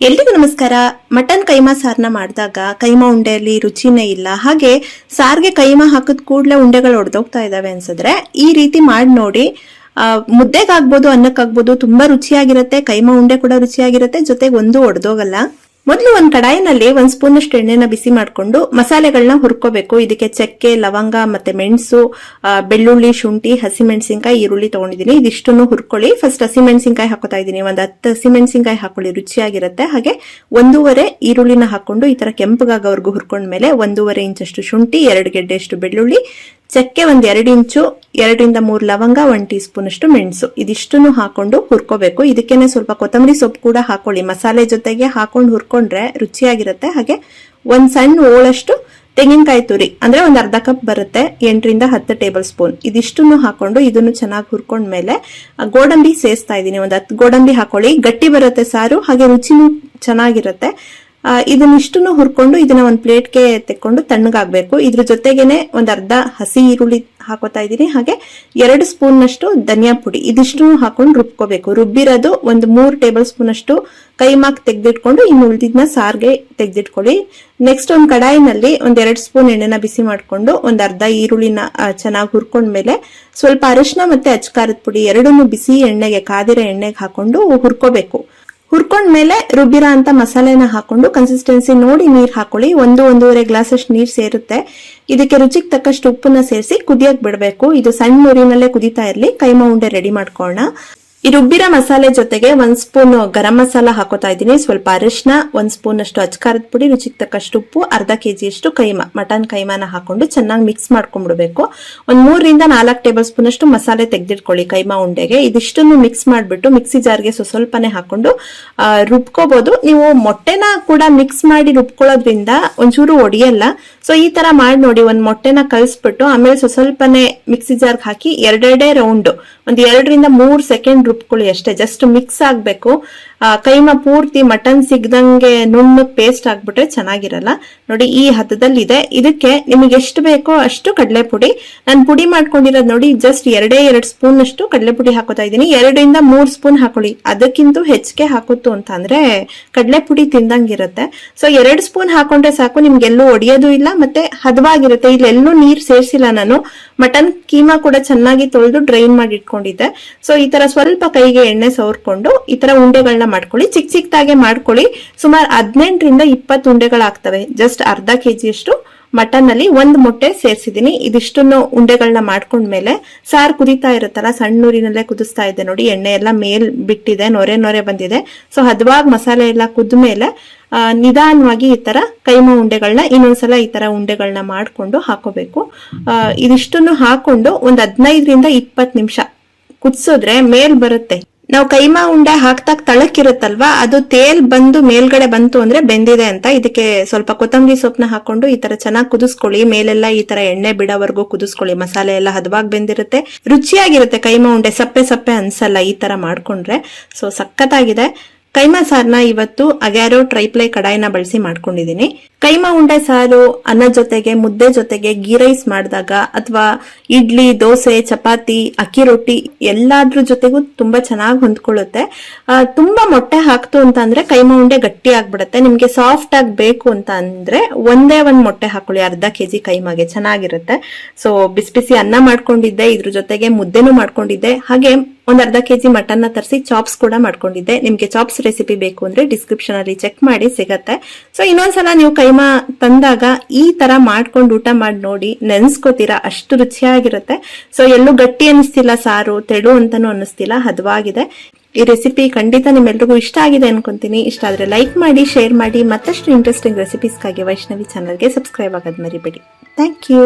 ಎಲ್ರಿಗೂ ನಮಸ್ಕಾರ. ಮಟನ್ ಕೈಮಾ ಸಾರ್ನ ಮಾಡಿದಾಗ ಕೈಮಾ ಉಂಡೆಯಲ್ಲಿ ರುಚಿನೇ ಇಲ್ಲ. ಹಾಗೆ ಸಾರ್ಗೆ ಕೈಮಾ ಹಾಕಿದ ಕೂಡಲೇ ಉಂಡೆಗಳು ಒಡೆದೋಗ್ತಾ ಇದಾವೆ ಅನ್ಸಿದ್ರೆ ಈ ರೀತಿ ಮಾಡಿ ನೋಡಿ. ಮುದ್ದೆಗಾಗ್ಬೋದು, ಅನ್ನಕ್ಕಾಗ್ಬೋದು ತುಂಬಾ ರುಚಿಯಾಗಿರುತ್ತೆ. ಕೈಮಾ ಉಂಡೆ ಕೂಡ ರುಚಿಯಾಗಿರುತ್ತೆ. ಜೊತೆಗೆ ಒಂದು ಒಡೆದೋಗಲ್ಲ. ಮೊದಲು ಒಂದು ಕಡಾಯಿನಲ್ಲಿ ಒಂದು ಸ್ಪೂನ್ ಅಷ್ಟು ಎಣ್ಣೆನ ಬಿಸಿ ಮಾಡ್ಕೊಂಡು ಮಸಾಲೆಗಳನ್ನ ಹುರ್ಕೋಬೇಕು. ಇದಕ್ಕೆ ಚಕ್ಕೆ, ಲವಂಗ ಮತ್ತೆ ಮೆಣಸು ಬೆಳ್ಳುಳ್ಳಿ, ಶುಂಠಿ, ಹಸಿಮೆಣಸಿನ್ಕಾಯಿ, ಈರುಳ್ಳಿ ತಗೊಂಡಿದ್ದೀನಿ. ಇದಿಷ್ಟನ್ನು ಹುರ್ಕೊಳ್ಳಿ. ಫಸ್ಟ್ ಹಸಿಮೆಣಸಿನ್ಕಾಯಿ ಹಾಕೋತಾ ಇದ್ದೀನಿ. ಒಂದು ಹತ್ತು ಹಸಿಮೆಣಸಿನ್ಕಾಯಿ ಹಾಕೊಳ್ಳಿ. ರುಚಿಯಾಗಿರುತ್ತೆ. ಹಾಗೆ ಒಂದೂವರೆ ಈರುಳ್ಳಿನ ಹಾಕೊಂಡು ಈ ತರ ಕೆಂಪಗಾಗವರೆಗೂ ಹುರ್ಕೊಂಡ್ಮೇಲೆ ಒಂದೂವರೆ ಇಂಚಷ್ಟು ಶುಂಠಿ, ಎರಡು ಗೆಡ್ಡೆಯಷ್ಟು ಬೆಳ್ಳುಳ್ಳಿ ಚಕ್ಕೆ ಒಂದ್ ಎರಡು ಇಂಚು, ಎರಡರಿಂದ ಮೂರು ಲವಂಗ ಒನ್ ಟೀ ಸ್ಪೂನ್ ಅಷ್ಟು ಮೆಣಸು. ಇದಿಷ್ಟನ್ನು ಹಾಕೊಂಡು ಹುರ್ಕೋಬೇಕು. ಇದಕ್ಕೇನೆ ಸ್ವಲ್ಪ ಕೊತ್ತಂಬರಿ ಸೊಪ್ಪು ಕೂಡ ಹಾಕೊಳ್ಳಿ. ಮಸಾಲೆ ಜೊತೆಗೆ ಹಾಕೊಂಡು ಹುರ್ಕೊಂಡ್ರೆ ರುಚಿಯಾಗಿರುತ್ತೆ. ಹಾಗೆ ಒಂದ್ ಸಣ್ಣ ಓಳಷ್ಟು ತೆಂಗಿನಕಾಯಿ ತುರಿ, ಅಂದ್ರೆ ಒಂದ್ ಅರ್ಧ ಕಪ್ ಬರುತ್ತೆ, ಎಂಟರಿಂದ ಹತ್ತು ಟೇಬಲ್ ಸ್ಪೂನ್. ಇದಿಷ್ಟನ್ನು ಹಾಕೊಂಡು ಇದನ್ನು ಚೆನ್ನಾಗಿ ಹುರ್ಕೊಂಡ್ಮೇಲೆ ಮೇಲೆ ಗೋಡಂಬಿ ಸೇರಿಸ್ತಾ ಇದ್ದೀನಿ. ಒಂದು ಹತ್ತು ಗೋಡಂಬಿ ಹಾಕೊಳ್ಳಿ. ಗಟ್ಟಿ ಬರುತ್ತೆ ಸಾರು, ಹಾಗೆ ರುಚಿನೂ ಚೆನ್ನಾಗಿರುತ್ತೆ. ಇದನ್ನಿಷ್ಟನ್ನು ಹುರ್ಕೊಂಡು ಇದನ್ನ ಒಂದು ಪ್ಲೇಟ್ಗೆ ತೆಕ್ಕೊಂಡು ತಣ್ಣಗಾಗಬೇಕು. ಇದ್ರ ಜೊತೆಗೇನೆ ಒಂದ್ ಅರ್ಧ ಹಸಿ ಈರುಳ್ಳಿ ಹಾಕೋತಾ ಇದ್ದೀನಿ. ಹಾಗೆ ಎರಡು ಸ್ಪೂನ್ ನಷ್ಟು ಧನಿಯಾ ಪುಡಿ. ಇದಿಷ್ಟು ಹಾಕೊಂಡು ರುಬ್ಕೋಬೇಕು. ರುಬ್ಬಿರೋದು ಒಂದು ಮೂರು ಟೇಬಲ್ ಸ್ಪೂನ್ ಅಷ್ಟು ಕೈಮಾಕ್ ತೆಗೆದಿಟ್ಕೊಂಡು ಇನ್ನು ಉಳಿದಿದ್ನ ಸಾರ್ಗೆ ತೆಗೆದಿಟ್ಕೊಳ್ಳಿ. ನೆಕ್ಸ್ಟ್ ಒಂದು ಕಡಾಯಿನಲ್ಲಿ ಒಂದ್ ಎರಡು ಸ್ಪೂನ್ ಎಣ್ಣೆನ ಬಿಸಿ ಮಾಡ್ಕೊಂಡು ಒಂದ್ ಅರ್ಧ ಈರುಳ್ಳಿನ ಚೆನ್ನಾಗಿ ಹುರ್ಕೊಂಡ್ಮೇಲೆ ಸ್ವಲ್ಪ ಅರಿಶಿನ ಮತ್ತೆ ಅಚ್ಕಾರದ ಪುಡಿ ಎರಡನ್ನೂ ಬಿಸಿ ಎಣ್ಣೆಗೆ, ಕಾದಿರೋ ಎಣ್ಣೆಗೆ ಹಾಕೊಂಡು ಹುರ್ಕೋಬೇಕು. ಹುರ್ಕೊಂಡ್ಮೇಲೆ ರುಬ್ಬಿರೋ ಅಂತ ಮಸಾಲೆನ ಹಾಕೊಂಡು ಕನ್ಸಿಸ್ಟೆನ್ಸಿ ನೋಡಿ ನೀರ್ ಹಾಕೊಳ್ಳಿ. ಒಂದು, ಒಂದೂವರೆ ಗ್ಲಾಸ್ ಅಷ್ಟು ನೀರ್ ಸೇರುತ್ತೆ. ಇದಕ್ಕೆ ರುಚಿಗೆ ತಕ್ಕಷ್ಟು ಉಪ್ಪನ್ನ ಸೇರಿಸಿ ಕುದಿಯಕ್ ಬಿಡಬೇಕು. ಇದು ಸಣ್ಣ ನೀರಿನಲ್ಲೇ ಕುದಿತಾ ಇರ್ಲಿ. ಕೈಮಾ ಉಂಡೆ ರೆಡಿ ಮಾಡ್ಕೊಳ್ಳೋಣ ಈ ರುಬ್ಬಿರ ಮಸಾಲೆ ಜೊತೆಗೆ ಒಂದ್ ಸ್ಪೂನ್ ಗರಂ ಮಸಾಲ ಹಾಕೋತಾ ಇದ್ದೀನಿ. ಸ್ವಲ್ಪ ಅರಿಶಿನ ಒಂದ್ ಸ್ಪೂನ್ ಅಷ್ಟು ಅಚ್ಕಾರದ ಪುಡಿ, ರುಚಿಗೆ ತಕ್ಕಷ್ಟು ಉಪ್ಪು, ಅರ್ಧ ಕೆಜಿ ಅಷ್ಟು ಕೈಮಾ. ಮಟನ್ ಕೈಮಾನ ಹಾಕೊಂಡು ಚೆನ್ನಾಗಿ ಮಿಕ್ಸ್ ಮಾಡ್ಕೊಂಡ್ಬಿಡ್ಬೇಕು. ಒಂದ್ ಮೂರರಿಂದ ನಾಲ್ಕು ಟೇಬಲ್ ಸ್ಪೂನ್ ಅಷ್ಟು ಮಸಾಲೆ ತೆಗೆದಿಟ್ಕೊಳ್ಳಿ ಕೈಮಾ ಉಂಡೆಗೆ. ಇದಿಷ್ಟನ್ನು ಮಿಕ್ಸ್ ಮಾಡಿಬಿಟ್ಟು ಮಿಕ್ಸಿ ಜಾರ್ಗೆ ಸ್ವಲ್ಪನೇ ಹಾಕೊಂಡು ರುಬ್ಕೋಬಹುದು ನೀವು ಮೊಟ್ಟೆನ ಕೂಡ ಮಿಕ್ಸ್ ಮಾಡಿ ರುಬ್ಕೊಳ್ಳೋದ್ರಿಂದ ಒಂಚೂರು ಒಡೆಯಲ್ಲ. ಸೊ ಈ ತರ ಮಾಡಿ ನೋಡಿ, ಒಂದ್ ಮೊಟ್ಟೆನ ಕಲ್ಸ್ಬಿಟ್ಟು ಆಮೇಲೆ ಸ್ವಸ್ವಲ್ಪನೆ ಮಿಕ್ಸಿ ಜಾರ್ಗೆ ಹಾಕಿ ಎರಡೆರಡೇ ರೌಂಡ್ ಒಂದ್ ಎರಡರಿಂದ ಮೂರ್ ಸೆಕೆಂಡ್ ರುಬ್ಕೊಳ್ಳಿ ಅಷ್ಟೇ ಜಸ್ಟ್ ಮಿಕ್ಸ್ ಆಗ್ಬೇಕು. ಕೈಮ ಪೂರ್ತಿ ಮಟನ್ ಸಿಗ್ದಂಗೆ ನುಣ್ಣು ಪೇಸ್ಟ್ ಆಗ್ಬಿಟ್ರೆ ಚೆನ್ನಾಗಿರಲ್ಲ. ನೋಡಿ, ಈ ಹದದಲ್ಲಿ ಇದೆ ಇದಕ್ಕೆ ನಿಮಗೆ ಎಷ್ಟು ಬೇಕೋ ಅಷ್ಟು ಕಡಲೆ ಪುಡಿ ನಾನು ಪುಡಿ ಮಾಡ್ಕೊಂಡಿರೋದು ನೋಡಿ ಜಸ್ಟ್ ಎರಡೇ ಎರಡು ಸ್ಪೂನ್ ಅಷ್ಟು ಕಡಲೆ ಪುಡಿ ಹಾಕೋತಾ ಇದ್ದೀನಿ. ಎರಡರಿಂದ ಮೂರು ಸ್ಪೂನ್ ಹಾಕೊಳ್ಳಿ. ಅದಕ್ಕಿಂತ ಹೆಚ್ಚಿಗೆ ಹಾಕುತ್ತು ಅಂತ ಅಂದ್ರೆ ಕಡಲೆ ಪುಡಿ ತಿಂದಂಗಿರುತ್ತೆ. ಸೊ ಎರಡು ಸ್ಪೂನ್ ಹಾಕೊಂಡ್ರೆ ಸಾಕು, ನಿಮ್ಗೆಲ್ಲೂ ಒಡೆಯೋದು ಇಲ್ಲ, ಮತ್ತೆ ಹದವಾಗಿರುತ್ತೆ. ಇಲ್ಲೆಲ್ಲೂ ನೀರ್ ಸೇರಿಸಿಲ್ಲ ನಾನು. ಮಟನ್ ಕೀಮಾ ಕೂಡ ಚೆನ್ನಾಗಿ ತೊಳೆದು ಡ್ರೈನ್ ಮಾಡಿ ಇಟ್ಕೊಂಡಿದ್ದೆ. ಸೊ ಈ ತರ ಸ್ವಲ್ಪ ಕೈಗೆ ಎಣ್ಣೆ ಸವರ್ಕೊಂಡು ಈ ತರ ಉಂಡೆಗಳನ್ನ ಮಾಡ್ಕೊಳ್ಳಿ. ಚಿಕ್ಕ ಚಿಕ್ಕದಾಗೆ ಮಾಡ್ಕೊಳ್ಳಿ. ಸುಮಾರು ಹದಿನೆಂಟರಿಂದ ಇಪ್ಪತ್ತು ಉಂಡೆಗಳಾಗ್ತವೆ. ಜಸ್ಟ್ ಅರ್ಧ ಕೆಜಿಯಷ್ಟು ಮಟನ್ ಅಲ್ಲಿ ಒಂದ್ ಮೊಟ್ಟೆ ಸೇರಿಸಿದೀನಿ ಇದಿಷ್ಟನ್ನು ಉಂಡೆಗಳನ್ನ ಮಾಡ್ಕೊಂಡ್ಮೇಲೆ ಸಾರು ಕುದೀತಾ ಇರುತ್ತಲ್ಲ ಸಣ್ಣ ನೀರಿನಲ್ಲೇ ಕುದಿಸ್ತಾ ಇದೆ ನೋಡಿ. ಎಣ್ಣೆ ಎಲ್ಲ ಮೇಲ್ ಬಿಟ್ಟಿದೆ, ನೊರೆ ನೊರೆ ಬಂದಿದೆ. ಸೊ, ಹದವಾಗಿ ಮಸಾಲೆ ಎಲ್ಲ ಕುದ್ಮೇಲೆ ನಿಧಾನವಾಗಿ ಈ ತರ ಕೈಮ ಉಂಡೆಗಳನ್ನ ಇನ್ನೊಂದ್ಸಲ ಈ ತರ ಉಂಡೆಗಳನ್ನ ಮಾಡ್ಕೊಂಡು ಹಾಕೋಬೇಕು. ಇದಿಷ್ಟನ್ನು ಹಾಕೊಂಡು ಒಂದ್ ಹದಿನೈದರಿಂದ ಇಪ್ಪತ್ತು ನಿಮಿಷ ಕುದಿಸಿದ್ರೆ ಮೇಲ್ ಬರುತ್ತೆ. ನಾವು ಕೈಮಾ ಉಂಡೆ ಹಾಕ್ತಾಗ ತಳಕ್ಕಿರುತ್ತಲ್ವಾ, ಅದು ತೇಲ್ ಬಂದು ಮೇಲ್ಗಡೆ ಬಂತು ಅಂದ್ರೆ ಬೆಂದಿದೆ ಅಂತ ಇದಕ್ಕೆ ಸ್ವಲ್ಪ ಕೊತ್ತಂಬರಿ ಸೊಪ್ಪನ್ನ ಹಾಕೊಂಡು ಈ ತರ ಚೆನ್ನಾಗಿ ಕುದಿಸ್ಕೊಳ್ಳಿ. ಮೇಲೆಲ್ಲ ಈ ತರ ಎಣ್ಣೆ ಬಿಡೋವರೆಗೂ ಕುದಿಸ್ಕೊಳ್ಳಿ. ಮಸಾಲೆ ಎಲ್ಲ ಹದವಾಗಿ ಬೆಂದಿರುತ್ತೆ. ರುಚಿಯಾಗಿರುತ್ತೆ ಕೈಮಾ ಉಂಡೆ ಸಪ್ಪೆ ಸಪ್ಪೆ ಅನ್ಸಲ್ಲ ಈ ತರ ಮಾಡ್ಕೊಂಡ್ರೆ. ಸೊ ಸಖತ್ತಾಗಿದೆ. ಕೈಮಾ ಸಾರ್ನ ಇವತ್ತು ಅಗ್ಯಾರೋ ಟ್ರೈಪ್ಲೈ ಕಡಾಯಿನ ಬಳಸಿ ಮಾಡ್ಕೊಂಡಿದೀನಿ. ಕೈಮಾ ಉಂಡೆ ಸಾರು, ಅನ್ನ ಜೊತೆಗೆ, ಮುದ್ದೆ ಜೊತೆಗೆ ಗೀ ರೈಸ್ ಮಾಡಿದಾಗ ಅಥವಾ ಇಡ್ಲಿ, ದೋಸೆ, ಚಪಾತಿ, ಅಕ್ಕಿ ರೊಟ್ಟಿ ಎಲ್ಲಾದ್ರ ಜೊತೆಗೂ ತುಂಬಾ ಚೆನ್ನಾಗಿ ಹೊಂದ್ಕೊಳ್ಳುತ್ತೆ. ತುಂಬಾ ಮೊಟ್ಟೆ ಹಾಕ್ತು ಅಂತ ಅಂದ್ರೆ ಕೈಮಾ ಉಂಡೆ ಗಟ್ಟಿ ಆಗ್ಬಿಡುತ್ತೆ. ನಿಮ್ಗೆ ಸಾಫ್ಟ್ ಆಗಿ ಬೇಕು ಅಂತ ಅಂದ್ರೆ ಒಂದೇ ಒಂದ್ ಮೊಟ್ಟೆ ಹಾಕೊಳ್ಳಿ. ಅರ್ಧ ಕೆಜಿ ಕೈಮಾಗೆ ಚೆನ್ನಾಗಿರುತ್ತೆ. ಸೊ ಬಿಸಿ ಬಿಸಿ ಅನ್ನ ಮಾಡ್ಕೊಂಡಿದ್ದೆ, ಇದ್ರ ಜೊತೆಗೆ ಮುದ್ದೆನೂ ಮಾಡ್ಕೊಂಡಿದ್ದೆ. ಹಾಗೆ ಒಂದ್ ಅರ್ಧ ಕೆಜಿ ಮಟನ್ನ ತರಿಸಿ ಚಾಪ್ಸ್ ಕೂಡ ಮಾಡ್ಕೊಂಡಿದ್ದೆ. ನಿಮ್ಗೆ ಚಾಪ್ಸ್ ರೆಸಿಪಿ ಬೇಕು ಅಂದ್ರೆ ಡಿಸ್ಕ್ರಿಪ್ಷನ್ ಅಲ್ಲಿ ಚೆಕ್ ಮಾಡಿ ಸಿಗತ್ತೆ. ಸೊ ಇನ್ನೊಂದ್ಸಲ ನೀವು ಕೈಮಾ ತಂದಾಗ ಈ ತರ ಮಾಡ್ಕೊಂಡು ಊಟ ಮಾಡಿ ನೋಡಿ ನೆನ್ಸ್ಕೋತೀರಾ? ಅಷ್ಟು ರುಚಿಯಾಗಿರುತ್ತೆ. ಸೊ ಎಲ್ಲೂ ಗಟ್ಟಿ ಅನಿಸ್ತಿಲ್ಲ, ಸಾರು, ತೆಳು ಅಂತಾನು ಅನ್ನಿಸ್ತಿಲ್ಲ ಹದವಾಗಿದೆ. ಈ ರೆಸಿಪಿ ಖಂಡಿತ ನಿಮ್ಮೆಲ್ರಿಗೂ ಇಷ್ಟ ಆಗಿದೆ ಅನ್ಕೊಂತೀನಿ. ಇಷ್ಟ ಆದ್ರೆ ಲೈಕ್ ಮಾಡಿ ಶೇರ್ ಮಾಡಿ, ಮತ್ತಷ್ಟು ಇಂಟ್ರೆಸ್ಟಿಂಗ್ ರೆಸಿಪೀಸ್ಗಾಗಿ ವೈಷ್ಣವಿ ಚಾನಲ್ಗೆ ಸಬ್ಸ್ಕ್ರೈಬ್ ಆಗೋದು ಮರಿಬೇಡಿ. Thank you